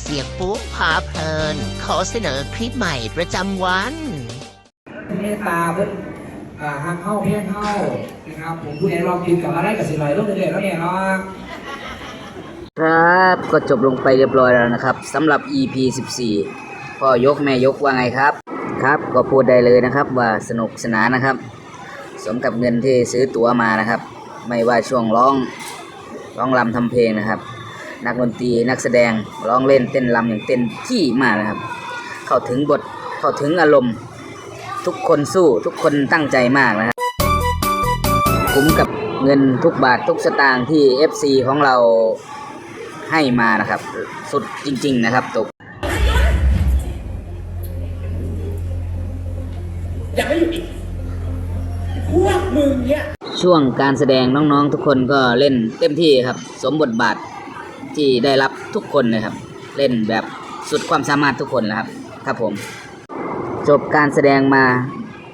เสียปุ๊พาเพลิน ขอเสนอคลิปใหม่ประจำวันเมตตาเพื่อนหักเข้าเพี้ยเข้านะครับผมผู้ใดลองกินกับอะไรกับสิลอยลูกเรื่อยๆแล้วเนี่ยเนาะครับก็จบลงไปเรียบร้อยแล้วนะครับสำหรับ EP 14พ่อยกแม่ยกว่าไงครับครับ ก็พูดได้เลยนะครับว่าสนุกสนานนะครับ สมกับเงินที่ซื้อตั๋วมานะครับ ไม่ว่าช่วงร้องร้องรำทำเพลงนะครับ นักดนตรีนักแสดงร้องเล่นเต้นรำอย่างเต็มที่มากนะครับ เข้าถึงบทเข้าถึงอารมณ์ ทุกคนสู้ทุกคนตั้งใจมากนะครับคุ้มกับเงินทุกบาททุกสตางค์ที่ FC ของเราให้มานะครับ สุดจริง ๆ นะครับตกอย่าไม่หยุดอีกพวกมึงเนี่ยช่วงการแสดงน้องๆทุกคนก็เล่นเต็มที่ครับ สมบทบาท ที่ได้รับทุกคนนะครับ เล่นแบบสุดความสามารถทุกคนนะครับ ครับผม จบการแสดงมา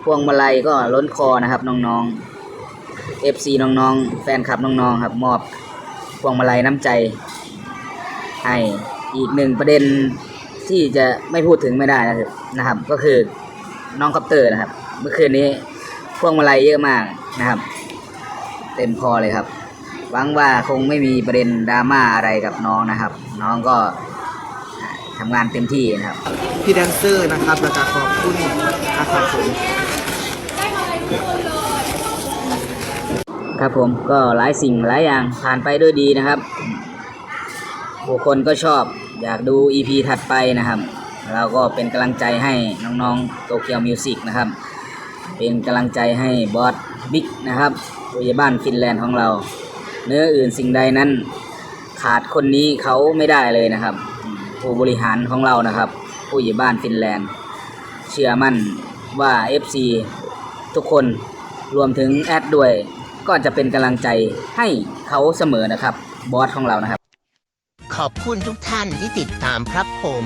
พวงมาลัยก็ล้นคอนะครับน้องๆ FC น้องๆ แฟนคลับน้องๆครับ มอบพวงมาลัยน้ำใจ ให้อีกหนึ่งประเด็นที่จะไม่พูดถึงไม่ได้นะครับ ก็คือน้องคอปเตอร์นะครับ เมื่อคืนนี้พวงมาลัยเยอะมากนะครับ เต็มคอเลยครับ หวังว่าคงไม่มีประเด็นดราม่าอะไรกับน้องนะครับ น้องก็อ่าทำงานเต็มที่นะครับ พี่แดนเซอร์นะครับแล้วก็ขอบคุณนะครับผมครับผมก็หลายสิ่งหลายอย่างผ่านไปด้วยดีนะครับผู้คนก็ชอบอยากดู EP ถัดไปนะครับ เราก็เป็นกำลังใจให้น้องๆโตเกียวมิวสิกนะครับ เป็นกำลังใจให้บอสบิ๊กนะครับผู้ใหญ่บ้านฟินแลนด์ของเรา เนื้ออื่นสิ่งใดนั้น ขาดคนนี้เขาไม่ได้เลยนะครับ ผู้บริหารของเรานะครับ ผู้ใหญ่บ้านฟินแลนด์ เชื่อมั่นว่า FC ทุกคนรวมถึงแอดด้วย ก็จะเป็นกำลังใจให้เขาเสมอนะครับ บอสของเรานะครับ ขอบคุณทุกท่านที่ติดตามครับผม